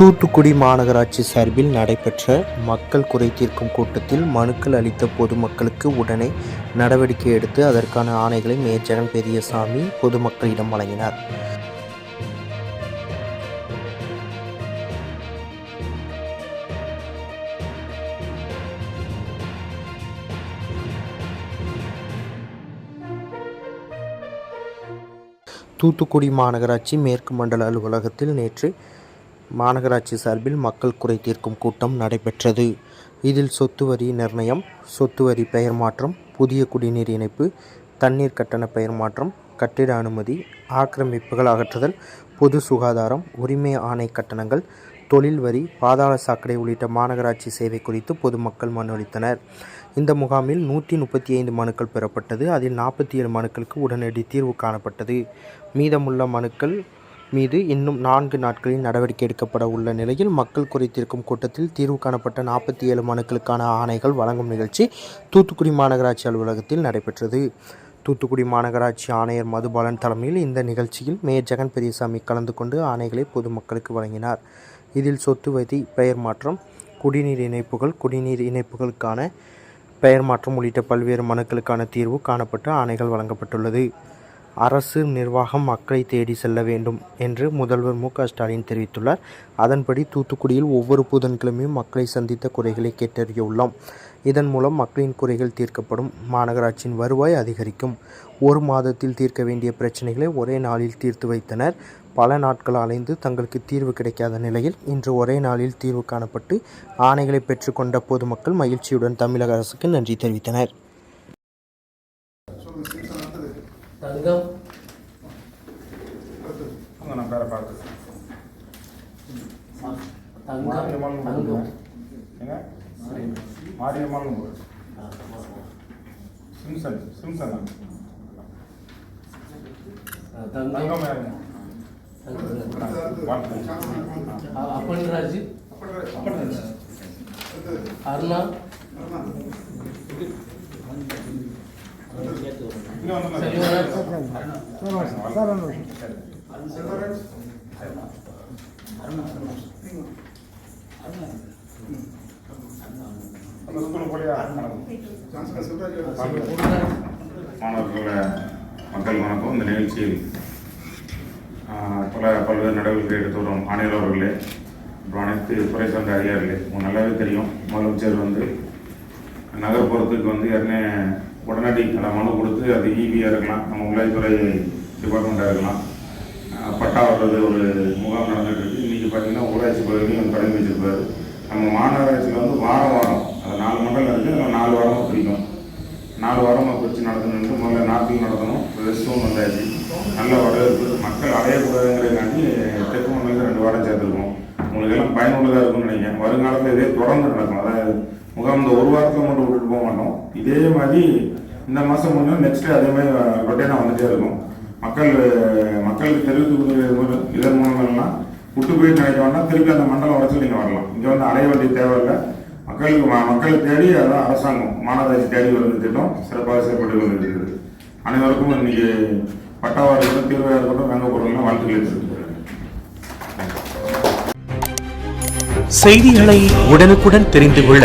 தூத்துக்குடி மாநகராட்சி சார்பில் நடைபெற்ற மக்கள் குறை தீர்க்கும் கூட்டத்தில் மனுக்கள் அளித்த பொதுமக்களுக்கு உடனே நடவடிக்கை எடுத்து அதற்கான ஆணைகளை மேயர் ஜெகன் பெரியசாமி பொதுமக்களிடம் வழங்கினார். தூத்துக்குடி மாநகராட்சி மேற்கு மண்டல அலுவலகத்தில் நேற்று மாநகராட்சி சார்பில் மக்கள் குறை தீர்க்கும் கூட்டம் நடைபெற்றது. இதில் சொத்து வரி நிர்ணயம் சொத்து வரி பெயர் மாற்றம் புதிய குடிநீர் இணைப்பு தண்ணீர் கட்டண பெயர் மாற்றம் கட்டிட அனுமதி ஆக்கிரமிப்புகள் அகற்றுதல் பொது சுகாதாரம் உரிமை ஆணை கட்டணங்கள் தொழில் வரி பாதாள சாக்கடை உள்ளிட்ட மாநகராட்சி சேவை குறித்து பொதுமக்கள் மனு அளித்தனர். இந்த முகாமில் நூற்றி முப்பத்தி ஐந்து மனுக்கள் பெறப்பட்டது. அதில் நாற்பத்தி ஏழு மனுக்களுக்கு உடனடி தீர்வு காணப்பட்டது. மீதமுள்ள மனுக்கள் மீது இன்னும் நான்கு நாட்களில் நடவடிக்கை எடுக்கப்பட உள்ள நிலையில் மக்கள் குறைத்திருக்கும் கூட்டத்தில் தீர்வு காணப்பட்ட நாற்பத்தி ஏழு மனுக்களுக்கான ஆணைகள் வழங்கும் நிகழ்ச்சி தூத்துக்குடி மாநகராட்சி அலுவலகத்தில் நடைபெற்றது. தூத்துக்குடி மாநகராட்சி ஆணையர் மதுபாலன் தலைமையில் இந்த நிகழ்ச்சியில் மேயர் ஜெகன் பெரியசாமி கலந்து கொண்டு ஆணைகளை பொதுமக்களுக்கு வழங்கினார். இதில் சொத்து வதி பெயர் மாற்றம் குடிநீர் இணைப்புகள் குடிநீர் இணைப்புகளுக்கான பெயர் மாற்றம் உள்ளிட்ட பல்வேறு மனுக்களுக்கான தீர்வு காணப்பட்டு ஆணைகள் வழங்கப்பட்டுள்ளது. அரசு நிர்வாகம் மக்களை தேடி செல்ல வேண்டும் என்று முதல்வர் மு ஸ்டாலின் தெரிவித்துள்ளார். அதன்படி தூத்துக்குடியில் ஒவ்வொரு புதன்கிழமையும் மக்களை சந்தித்த குறைகளை கேட்டறிய உள்ளோம் இதன் மூலம் மக்களின் குறைகள் தீர்க்கப்படும். மாநகராட்சியின் வருவாய் அதிகரிக்கும். ஒரு மாதத்தில் தீர்க்க வேண்டிய பிரச்சனைகளை ஒரே நாளில் தீர்த்து வைத்தனர். பல நாட்கள் அலைந்து தங்களுக்கு தீர்வு கிடைக்காத நிலையில் இன்று ஒரே நாளில் தீர்வு காணப்பட்டு ஆணைகளை பெற்றுக்கொண்ட பொதுமக்கள் மகிழ்ச்சியுடன் தமிழக அரசுக்கு நன்றி தெரிவித்தனர். அவங்க நான் பேரை பார்த்து தங்கம் மாரியம்மாள் தங்கம் ஏங்க மாரியம்மாள் சிம்சன் சிம்சன் தங்கம் யாருங்க அப்பன்ராஜ். அருணா. இங்கே மக்கள் வணக்கம். இந்த நிகழ்ச்சியில் பல பல்வேறு நடவடிக்கை எடுத்து வரும் ஆணையர் அவர்களே அப்புறம் அனைத்து துறை சார்ந்த அதிகாரிகளே உங்களுக்கு நல்லாவே தெரியும். முதலமைச்சர் வந்து நகர்ப்புறத்துக்கு வந்து ஏற்கனவே உடனடி அந்த மனு கொடுத்து அது ஈபியாக இருக்கலாம். நம்ம உள்ளாய்த்துறை டிபார்ட்மெண்ட்டாக இருக்கலாம். பட்டா வர்றது ஒரு முகாம் நடந்துகிட்டு இருக்குது இன்றைக்கி பார்த்தீங்கன்னா ஊராட்சி பகுதியும் தொடங்கி வச்சிருப்பாரு. நம்ம மாநகராட்சியில் வந்து வாரம் வாரம் அது நாலு மண்டலம் இருக்குது நம்ம நாலு வாரமாக பிடிக்கும் நாலு வாரமாக பிடிச்சி நடத்தணுன்ட்டு முதல்ல நாட்டில் நடத்தணும். ரெஸ்ட்டும் வந்தாச்சு. நல்ல வரவேற்பு. மக்கள் அடையக்கூடாதுங்கிறதுக்காண்டி தெற்கு மண்டலத்தில் ரெண்டு வாரம் சேர்த்துருக்கோம். உங்களுக்கு எல்லாம் பயனுள்ளதாக இருக்கும்னு நினைக்கிறேன். வருங்காலத்தில் இதே தொடர்ந்து நடக்கும். அதாவது முகாம் இந்த ஒரு வாரத்தில் மட்டும் விட்டுட்டு போக மாட்டோம். இதே மாதிரி இந்த மாதம் முடிஞ்சோம் நெக்ஸ்ட்டு அதே மாதிரி ரொட்டேனாக வந்துட்டே இருக்கும். மக்கள் மக்களுக்கு தெரிவித்து இதன் மூலமெல்லாம் விட்டு போய் நினைக்க வேண்டாம். திருப்பி அந்த மண்டலம் வரைச்சு நீங்கள் வரலாம். இங்கே வந்து அடைய வேண்டிய தேவையில்லை. மக்களுக்கு மக்களை தேடி அதான் அரசாங்கம் மாநகராட்சி தேடி வருது திட்டம். சிறப்பாக செயல்பட்டு கொண்டிருக்கிறது அனைவருக்கும் இன்னைக்கு பட்டாவாக இருக்கட்டும் தீர்வாக இருக்கட்டும் வெங்க பொருள்லாம் வாழ்த்துக்களை தெரிவித்துக்கிறேன் செய்திகளை உடனுக்குடன் தெரிந்து கொள்ள